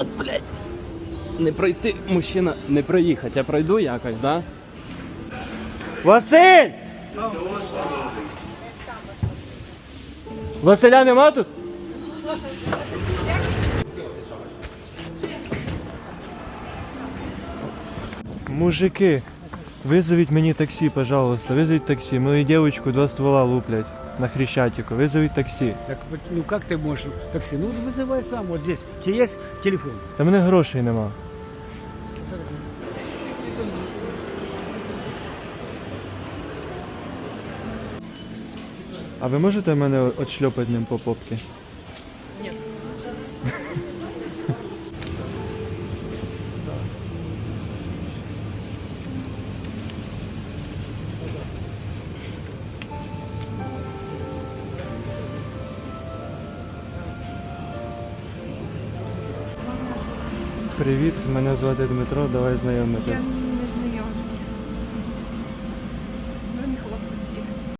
От, блядь. Не пройти, мужчина, не проїхати, а пройду якось, да? Василь! Василя нема тут? Мужики, вызовите мені таксі, пожалуйста, вызовите таксі. Мою девочку два ствола луплять на Хрещатику. Вызовите таксі. Так вот, ну как ты можешь такси? Ну вызывай сам вот здесь. У тебя есть телефон? Та мене грошей нема. А ви можете мене отшльопати ним по попці? Привіт, мене звати Дмитро, давай знайомитись.